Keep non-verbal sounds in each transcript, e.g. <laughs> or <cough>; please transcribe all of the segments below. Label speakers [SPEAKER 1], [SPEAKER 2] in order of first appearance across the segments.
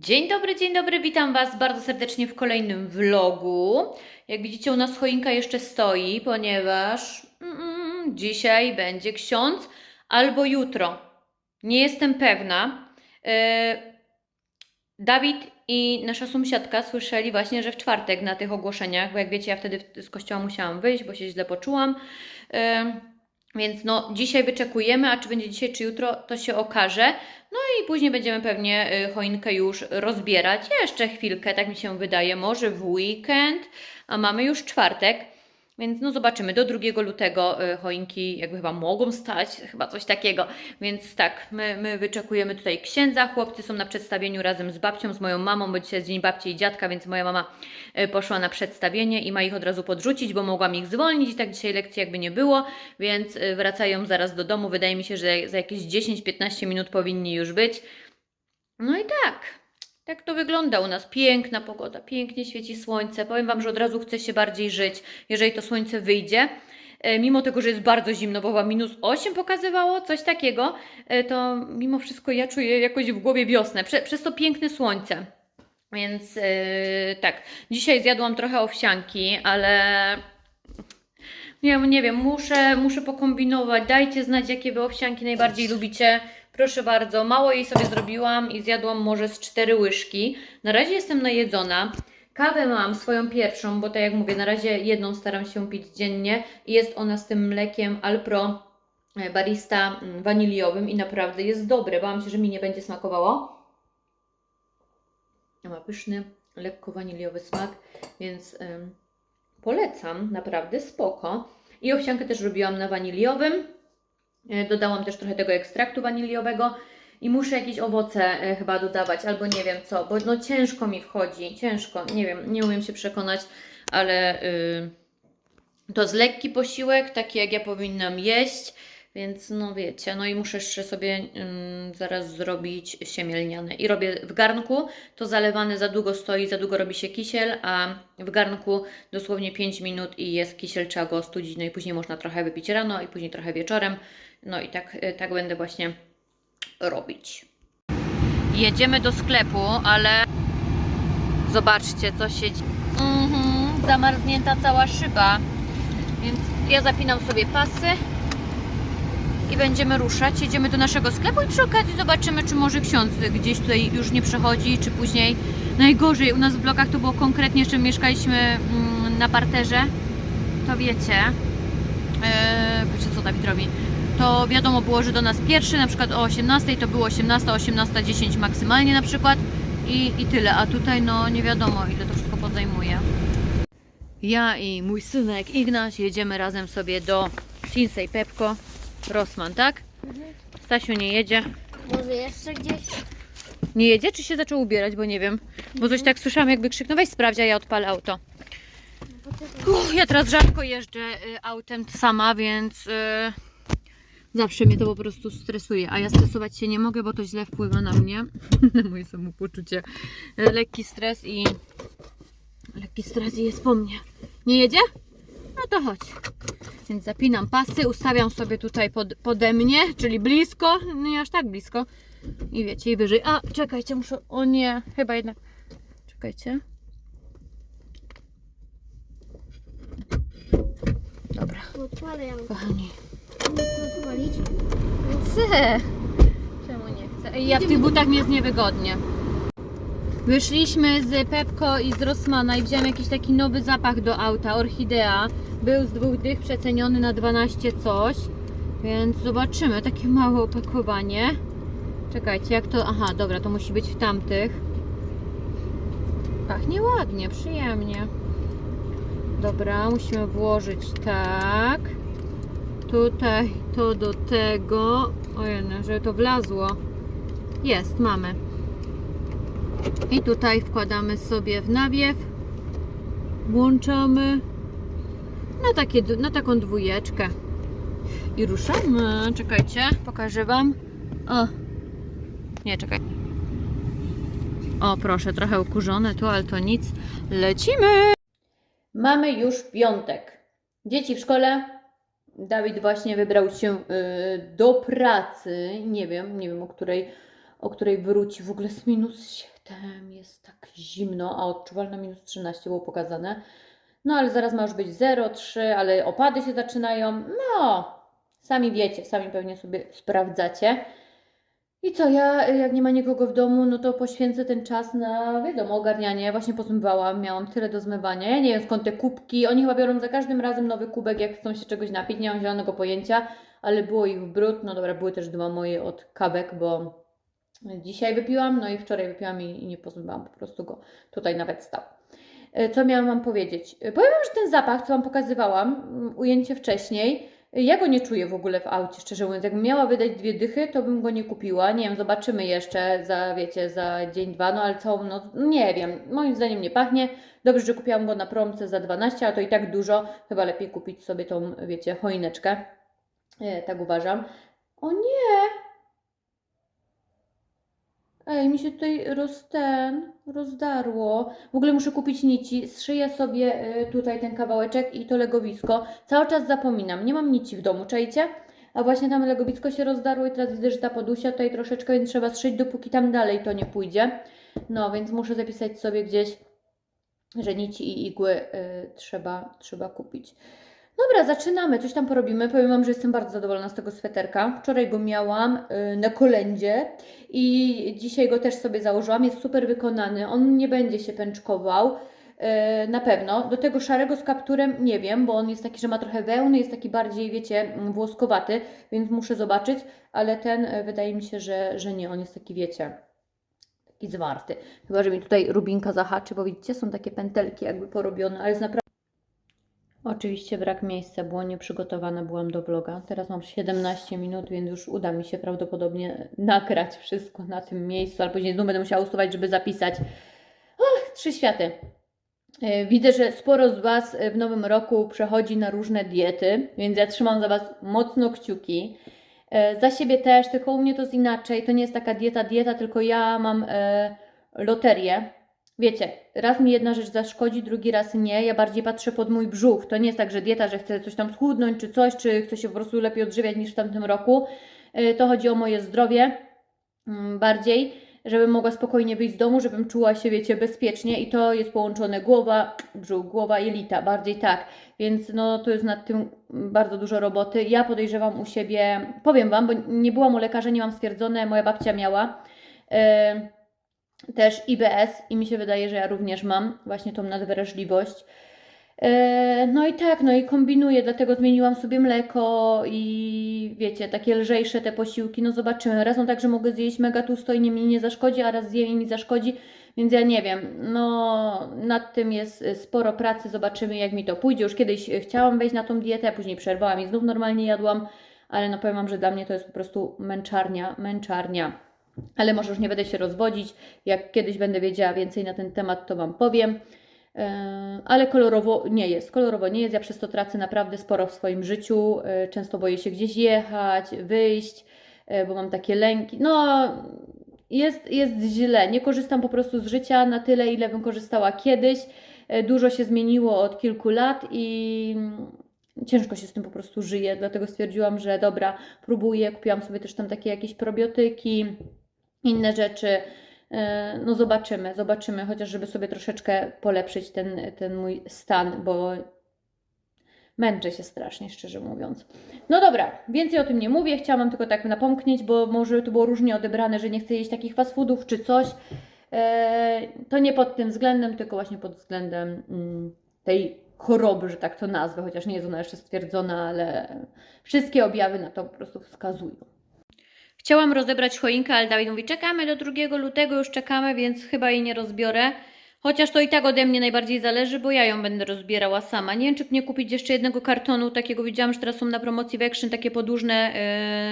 [SPEAKER 1] Dzień dobry, dzień dobry, witam Was bardzo serdecznie w kolejnym vlogu. Jak widzicie, u nas choinka jeszcze stoi, ponieważ mm, dzisiaj będzie ksiądz albo jutro. Nie jestem pewna. E, Dawid i nasza sąsiadka słyszeli właśnie, że w czwartek na tych ogłoszeniach, bo jak wiecie, ja wtedy z kościoła musiałam wyjść, bo się źle poczułam. E, Więc no, dzisiaj wyczekujemy, a czy będzie dzisiaj, czy jutro, to się okaże. No i później będziemy pewnie y, choinkę już rozbierać. Jeszcze chwilkę, tak mi się wydaje, może w weekend, a mamy już czwartek. Więc no zobaczymy, do 2 lutego y, choinki jakby chyba mogą stać, <laughs> chyba coś takiego. Więc tak, my, my wyczekujemy tutaj księdza, chłopcy są na przedstawieniu razem z babcią, z moją mamą, bo dzisiaj jest dzień babci i dziadka, więc moja mama y, poszła na przedstawienie i ma ich od razu podrzucić, bo mogłam ich zwolnić i tak dzisiaj lekcji jakby nie było, więc y, wracają zaraz do domu. Wydaje mi się, że za jakieś 10-15 minut powinni już być. No i tak. Tak to wygląda u nas. Piękna pogoda, pięknie świeci słońce. Powiem Wam, że od razu chce się bardziej żyć, jeżeli to słońce wyjdzie. E, Mimo tego, że jest bardzo zimno, bo chyba minus 8 pokazywało, coś takiego, e, to mimo wszystko ja czuję jakoś w głowie wiosnę, prze, przez to piękne słońce. Więc e, tak, dzisiaj zjadłam trochę owsianki, ale nie, nie wiem, muszę, muszę pokombinować. Dajcie znać, jakie wy owsianki najbardziej lubicie. Proszę bardzo, mało jej sobie zrobiłam i zjadłam może z cztery łyżki. Na razie jestem najedzona. Kawę mam swoją pierwszą, bo tak jak mówię, na razie jedną staram się pić dziennie jest ona z tym mlekiem Alpro e, barista mm, waniliowym i naprawdę jest dobre. Bałam się, że mi nie będzie smakowało. Ma pyszny, lekko waniliowy smak, więc ym, polecam, naprawdę spoko. I owsiankę też robiłam na waniliowym. E, Dodałam też trochę tego ekstraktu waniliowego i muszę jakieś owoce e, chyba dodawać, albo nie wiem co, bo no ciężko mi wchodzi, ciężko, nie wiem, nie umiem się przekonać, ale y, to jest lekki posiłek, taki jak ja powinnam jeść, więc no wiecie, no i muszę jeszcze sobie ym, zaraz zrobić siemielniane. I robię w garnku, to zalewane za długo stoi, za długo robi się kisiel, a w garnku dosłownie 5 minut i jest kisiel, trzeba go ostudzić, no i później można trochę wypić rano i później trochę wieczorem. No i tak, y, tak będę właśnie robić. Jedziemy do sklepu, ale zobaczcie, co się dzieje. Mhm, zamarznięta cała szyba. Więc ja zapinam sobie pasy i będziemy ruszać. Jedziemy do naszego sklepu i przy okazji zobaczymy, czy może ksiądz gdzieś tutaj już nie przechodzi, czy później. Najgorzej u nas w blokach to było konkretnie, jeszcze mieszkaliśmy mm, na parterze. To wiecie, patrzcie co Dawid robi. To wiadomo było, że do nas pierwszy, na przykład o 18 to było 18, 18.10 maksymalnie na przykład i, i tyle, a tutaj no nie wiadomo ile to wszystko pozajmuje. Ja i mój synek Ignaś jedziemy razem sobie do Sinsei Pepko Rossmann, tak? Stasiu nie jedzie.
[SPEAKER 2] Może jeszcze gdzieś?
[SPEAKER 1] Nie jedzie, czy się zaczął ubierać, bo nie wiem. Bo coś tak słyszałam, jakby krzyknął, weź sprawdź, a ja odpalę auto. Uff, ja teraz rzadko jeżdżę y, autem sama, więc y, zawsze mnie to po prostu stresuje. A ja stresować się nie mogę, bo to źle wpływa na mnie, na <laughs> moje samopoczucie. Lekki stres i lekki stres i jest po mnie. Nie jedzie? No to chodź. Więc zapinam pasy, ustawiam sobie tutaj pod, pode mnie, czyli blisko, no nie aż tak blisko. I wiecie, i wyżej. A, czekajcie, muszę. O nie, chyba jednak. Czekajcie. Dobra, kochani.
[SPEAKER 2] Chcę.
[SPEAKER 1] Czemu nie chcę? Ej, Ja w tych butach mi jest niewygodnie. Wyszliśmy z Pepko i z Rossmana i wziąłem jakiś taki nowy zapach do auta, orchidea. Był z dwóch dych przeceniony na 12 coś. Więc zobaczymy, takie małe opakowanie. Czekajcie, jak to... Aha, dobra, to musi być w tamtych. Pachnie ładnie, przyjemnie. Dobra, musimy włożyć tak. Tutaj to do tego. Ojej, żeby to wlazło. Jest, mamy. I tutaj wkładamy sobie w nawiew. Włączamy na, takie, na taką dwójeczkę. I ruszamy. Czekajcie, pokażę Wam. O. Nie, czekaj. O, proszę, trochę ukurzone tu, ale to nic. Lecimy! Mamy już piątek. Dzieci w szkole. Dawid właśnie wybrał się y, do pracy. Nie wiem, nie wiem o której, o której wróci. W ogóle jest minus 7. przedtem jest tak zimno, a odczuwalna minus 13 było pokazane. No ale zaraz ma już być 0, 3, ale opady się zaczynają. No, sami wiecie, sami pewnie sobie sprawdzacie. I co, ja jak nie ma nikogo w domu, no to poświęcę ten czas na, wiadomo, ogarnianie. Właśnie pozmywałam, miałam tyle do zmywania. Ja nie wiem skąd te kubki, oni chyba biorą za każdym razem nowy kubek, jak chcą się czegoś napić, nie mam zielonego pojęcia, ale było ich brud. No dobra, były też dwa moje od kabek, bo dzisiaj wypiłam, no i wczoraj wypiłam i, i nie pozmywałam, po prostu go tutaj nawet stał. E, Co miałam Wam powiedzieć? E, Powiem Wam, że ten zapach, co Wam pokazywałam, mm, ujęcie wcześniej, e, ja go nie czuję w ogóle w aucie, szczerze mówiąc. Jakbym miała wydać dwie dychy, to bym go nie kupiła. Nie wiem, zobaczymy jeszcze za, wiecie, za dzień, dwa, no ale całą noc, nie wiem. Moim zdaniem nie pachnie. Dobrze, że kupiłam go na promce za 12, a to i tak dużo. Chyba lepiej kupić sobie tą, wiecie, choineczkę. Tak uważam. O nie! Ej, mi się tutaj roz ten, rozdarło. W ogóle muszę kupić nici. Zszyję sobie y, tutaj ten kawałeczek i to legowisko. Cały czas zapominam. Nie mam nici w domu, czajcie? A właśnie tam legowisko się rozdarło i teraz widzę, że ta podusia tutaj troszeczkę, więc trzeba zszyć, dopóki tam dalej to nie pójdzie. No, więc muszę zapisać sobie gdzieś, że nici i igły y, trzeba, trzeba kupić. Dobra, zaczynamy. Coś tam porobimy. Powiem Wam, że jestem bardzo zadowolona z tego sweterka. Wczoraj go miałam y, na kolędzie i dzisiaj go też sobie założyłam. Jest super wykonany. On nie będzie się pęczkował. y, Na pewno. Do tego szarego z kapturem nie wiem, bo on jest taki, że ma trochę wełny, jest taki bardziej, wiecie, włoskowaty, więc muszę zobaczyć, ale ten y, wydaje mi się, że, że nie, on jest taki, wiecie, taki zwarty. Chyba, że mi tutaj rubinka zahaczy, bo widzicie, są takie pętelki jakby porobione, ale jest naprawdę Oczywiście brak miejsca, było nieprzygotowane, byłam do vloga. Teraz mam 17 minut, więc już uda mi się prawdopodobnie nagrać wszystko na tym miejscu, ale później znów będę musiała usuwać, żeby zapisać. Trzy światy. E, Widzę, że sporo z Was w nowym roku przechodzi na różne diety, więc ja trzymam za Was mocno kciuki. E, Za siebie też, tylko u mnie to jest inaczej. To nie jest taka dieta, dieta, tylko ja mam e, loterię. Wiecie, raz mi jedna rzecz zaszkodzi, drugi raz nie. Ja bardziej patrzę pod mój brzuch. To nie jest tak, że dieta, że chcę coś tam schudnąć czy coś, czy chcę się po prostu lepiej odżywiać niż w tamtym roku. Y, To chodzi o moje zdrowie mm, bardziej, żebym mogła spokojnie wyjść z domu, żebym czuła się, wiecie, bezpiecznie i to jest połączone głowa, brzuch, głowa, jelita, bardziej tak. Więc no to jest nad tym bardzo dużo roboty. Ja podejrzewam u siebie, powiem Wam, bo nie byłam u lekarza, nie mam stwierdzone, moja babcia miała. y, też IBS i mi się wydaje, że ja również mam właśnie tą nadwrażliwość. E, No i tak, no i kombinuję, dlatego zmieniłam sobie mleko i wiecie, takie lżejsze te posiłki, no zobaczymy. Raz no tak, że mogę zjeść mega tłusto i nie, mi nie zaszkodzi, a raz zjem i mi zaszkodzi, więc ja nie wiem, no nad tym jest y, sporo pracy, zobaczymy jak mi to pójdzie. Już kiedyś y, chciałam wejść na tą dietę, później przerwałam i znów normalnie jadłam, ale no powiem Wam, że dla mnie to jest po prostu męczarnia, męczarnia. Ale może już nie będę się rozwodzić. Jak kiedyś będę wiedziała więcej na ten temat, to Wam powiem. E, Ale kolorowo nie jest. Kolorowo nie jest. Ja przez to tracę naprawdę sporo w swoim życiu. E, Często boję się gdzieś jechać, wyjść, e, bo mam takie lęki. No, jest, jest źle. Nie korzystam po prostu z życia na tyle, ile bym korzystała kiedyś. Dużo się zmieniło od kilku lat i ciężko się z tym po prostu żyje. Dlatego stwierdziłam, że dobra, próbuję. Kupiłam sobie też tam takie jakieś probiotyki inne rzeczy. E, No zobaczymy, zobaczymy, chociaż żeby sobie troszeczkę polepszyć ten, ten mój stan, bo męczę się strasznie, szczerze mówiąc. No dobra, więcej o tym nie mówię, chciałam tylko tak napomknieć, bo może to było różnie odebrane, że nie chcę jeść takich fast foodów czy coś. E, To nie pod tym względem, tylko właśnie pod względem mm, tej choroby, że tak to nazwę, chociaż nie jest ona jeszcze stwierdzona, ale wszystkie objawy na to po prostu wskazują. Chciałam rozebrać choinkę, ale Dawid mówi, czekamy do 2 lutego, już czekamy, więc chyba jej nie rozbiorę. Chociaż to i tak ode mnie najbardziej zależy, bo ja ją będę rozbierała sama. Nie wiem, czy nie kupić jeszcze jednego kartonu takiego. Widziałam, że teraz są na promocji w Action takie podłużne,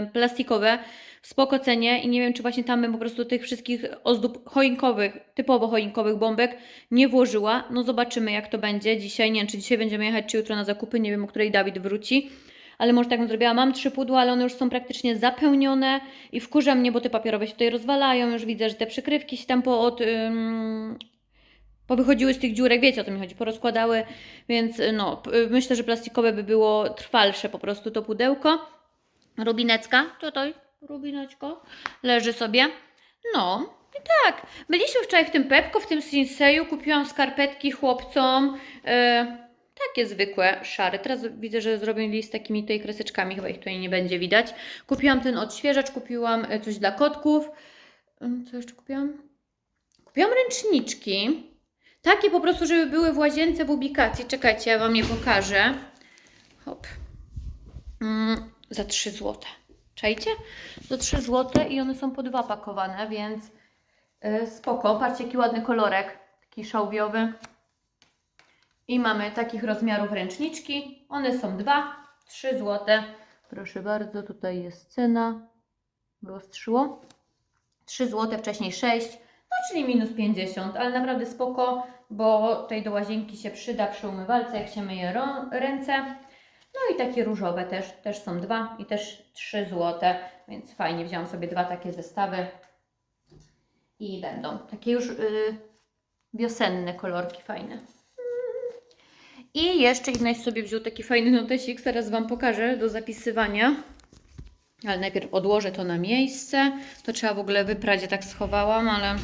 [SPEAKER 1] yy, plastikowe, w spoko cenie i nie wiem, czy właśnie tam bym po prostu tych wszystkich ozdób choinkowych, typowo choinkowych bombek nie włożyła. No zobaczymy, jak to będzie dzisiaj. Nie wiem, czy dzisiaj będziemy jechać, czy jutro na zakupy. Nie wiem, o której Dawid wróci ale może tak bym zrobiła. Mam trzy pudła, ale one już są praktycznie zapełnione i wkurza mnie, bo te papierowe się tutaj rozwalają. Już widzę, że te przykrywki się tam po od, ym, powychodziły z tych dziurek, wiecie o co mi chodzi, porozkładały, więc y, no, y, myślę, że plastikowe by było trwalsze po prostu to pudełko. Rubinecka, tutaj, rubineczko, leży sobie. No, tak, byliśmy wczoraj w tym Pepko, w tym Sinseju, kupiłam skarpetki chłopcom, e, takie zwykłe, szare. Teraz widzę, że zrobili z takimi tutaj kreseczkami, chyba ich tutaj nie będzie widać. Kupiłam ten odświeżacz, kupiłam e, coś dla kotków. Mm, Co jeszcze kupiłam? Kupiłam ręczniczki, takie po prostu, żeby były w łazience w ubikacji. Czekajcie, ja Wam je pokażę. Hop. Mm, za 3 zł. Czajcie? Za 3 zł i one są po dwa pakowane, więc yy, spoko. Patrzcie, jaki ładny kolorek. Taki szałwiowy. I mamy takich rozmiarów ręczniczki. One są dwa, 3 zł. Proszę bardzo, tutaj jest cena. Wyostrzyło. 3 zł, wcześniej 6. No, czyli minus 50, ale naprawdę spoko, bo tutaj do łazienki się przyda przy umywalce, jak się myje ręce. No i takie różowe też, też są dwa i też 3 zł, więc fajnie wziąłam sobie dwa takie zestawy i będą takie już y, wiosenne kolorki fajne. I jeszcze Ignaś sobie wziął taki fajny notesik, zaraz Wam pokażę do zapisywania. Ale najpierw odłożę to na miejsce. To trzeba w ogóle wyprać, ja tak schowałam, ale...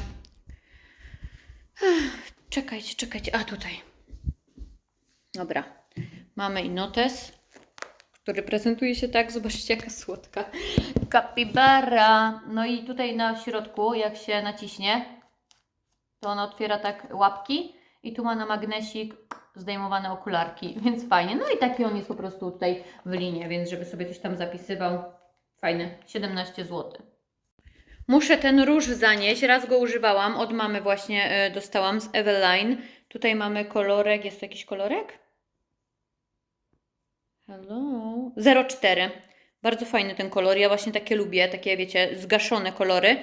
[SPEAKER 1] Czekajcie, czekajcie. A, tutaj. Dobra. Mamy i notes, który prezentuje się tak. Zobaczcie, jaka słodka. Kapibara. No i tutaj na środku, jak się naciśnie, to ona otwiera tak łapki i tu ma na magnesik zdejmowane okularki, więc fajnie. No i taki on jest po prostu tutaj w linie, więc żeby sobie coś tam zapisywał, fajny, 17 zł. Muszę ten róż zanieść, raz go używałam, od mamy właśnie e, dostałam z Eveline. Tutaj mamy kolorek, jest to jakiś kolorek? Hello. 04. Bardzo fajny ten kolor. Ja właśnie takie lubię, takie wiecie, zgaszone kolory,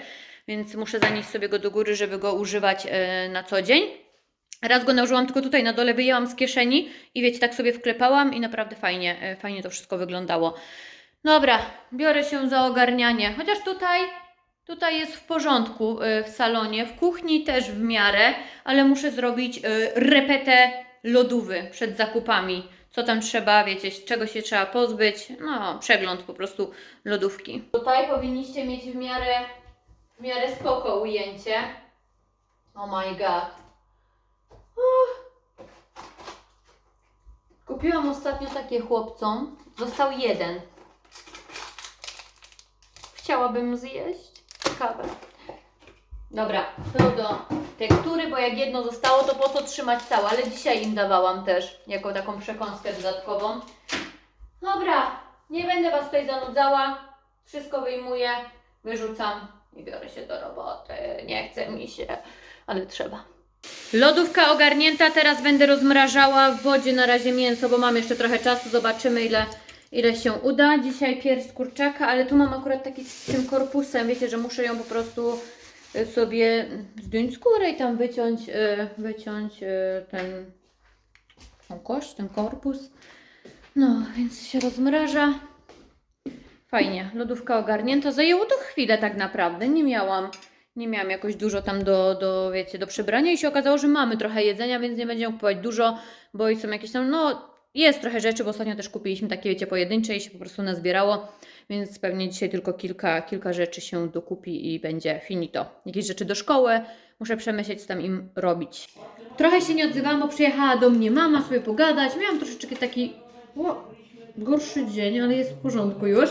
[SPEAKER 1] więc muszę zanieść sobie go do góry, żeby go używać e, na co dzień. Raz go nałożyłam tylko tutaj na dole, wyjęłam z kieszeni i wiecie, tak sobie wklepałam i naprawdę fajnie, e, fajnie to wszystko wyglądało. Dobra, biorę się za ogarnianie. Chociaż tutaj, tutaj jest w porządku e, w salonie, w kuchni też w miarę, ale muszę zrobić e, repetę lodówy przed zakupami. Co tam trzeba, wiecie, czego się trzeba pozbyć. No, przegląd po prostu lodówki. Tutaj powinniście mieć w miarę, w miarę spoko ujęcie. Oh my god. Kupiłam ostatnio takie chłopcom. Został jeden. Chciałabym zjeść. Ciekawe. Dobra, to do tektury, bo jak jedno zostało, to po co trzymać całe, ale dzisiaj im dawałam też, jako taką przekąskę dodatkową. Dobra, nie będę Was tutaj zanudzała. Wszystko wyjmuję, wyrzucam i biorę się do roboty. Nie chce mi się, ale trzeba. Lodówka ogarnięta, teraz będę rozmrażała w wodzie na razie mięso, bo mam jeszcze trochę czasu, zobaczymy ile, ile się uda. Dzisiaj pierś z kurczaka, ale tu mam akurat taki z tym korpusem, wiecie, że muszę ją po prostu y, sobie zdjąć skórę i tam wyciąć, y, wyciąć y, ten, tą kość, ten korpus. No, więc się rozmraża. Fajnie, lodówka ogarnięta. Zajęło to chwilę tak naprawdę, nie miałam nie miałam jakoś dużo tam do, do, wiecie, do przebrania i się okazało, że mamy trochę jedzenia, więc nie będziemy kupować dużo, bo i są jakieś tam, no jest trochę rzeczy, bo ostatnio też kupiliśmy takie, wiecie, pojedyncze i się po prostu nazbierało, więc pewnie dzisiaj tylko kilka, kilka rzeczy się dokupi i będzie finito. Jakieś rzeczy do szkoły, muszę przemyśleć, co tam im robić. Trochę się nie odzywałam, bo przyjechała do mnie mama sobie pogadać, miałam troszeczkę taki o, gorszy dzień, ale jest w porządku już.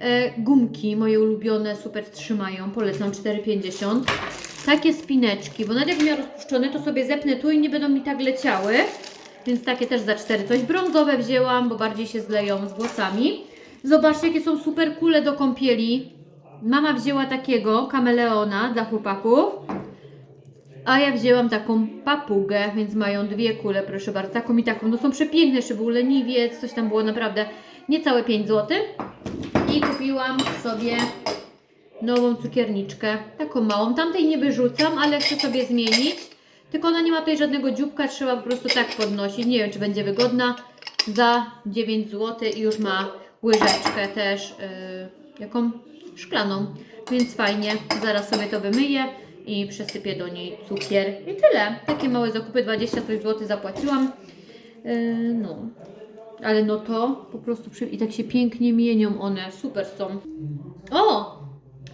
[SPEAKER 1] E, gumki moje ulubione super trzymają, polecam 4,50. Takie spineczki, bo nawet jak miałam rozpuszczone, to sobie zepnę tu i nie będą mi tak leciały. Więc takie też za 4 coś. Brązowe wzięłam, bo bardziej się zleją z włosami. Zobaczcie, jakie są super kule do kąpieli. Mama wzięła takiego kameleona dla chłopaków. A ja wzięłam taką papugę, więc mają dwie kule, proszę bardzo, taką i taką. No są przepiękne, jeszcze był leniwiec, coś tam było naprawdę niecałe 5 zł. I kupiłam sobie nową cukierniczkę, taką małą. Tamtej nie wyrzucam, ale chcę sobie zmienić. Tylko ona nie ma tutaj żadnego dzióbka, trzeba po prostu tak podnosić. Nie wiem, czy będzie wygodna. Za 9 zł i już ma łyżeczkę też, yy, jaką szklaną. Więc fajnie, zaraz sobie to wymyję i przesypię do niej cukier. I tyle. Takie małe zakupy, 20 coś zł zapłaciłam. Yy, no, ale no to po prostu przy... i tak się pięknie mienią one, super są. O!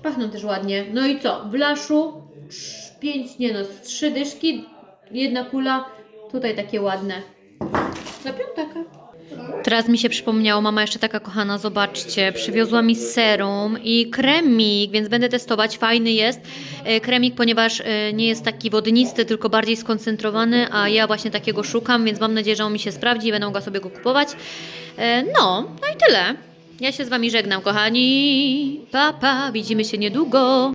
[SPEAKER 1] Pachną też ładnie. No i co? W laszu trz- pięć, nie no, trzy dyszki, jedna kula, tutaj takie ładne. Za piątaka. Teraz mi się przypomniało, mama jeszcze taka kochana, zobaczcie, przywiozła mi serum i kremik, więc będę testować, fajny jest. E, Kremik, ponieważ e, nie jest taki wodnisty, tylko bardziej skoncentrowany, a ja właśnie takiego szukam, więc mam nadzieję, że on mi się sprawdzi i będę mogła sobie go kupować. E, No, no i tyle. Ja się z Wami żegnam, kochani. Pa, pa, widzimy się niedługo.